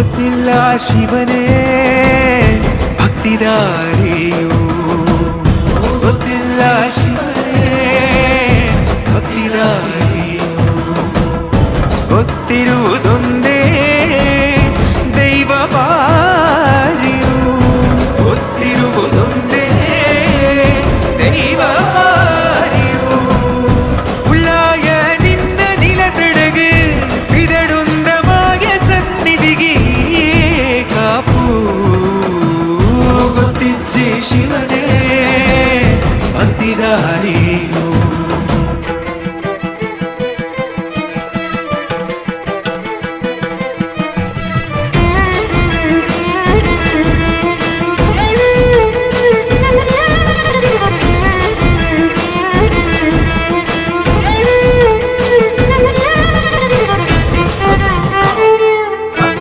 ഒത്തില്ല ശിവനെ ഭക്തിദാരിയോ. ഒത്തില്ല ശിവനെ ഭക്തിദാരിയോ. ഒത്തിരുതൊന്നേ ಶಿವನೇ ಹತ್ತಿದ ಹರಿಯೋ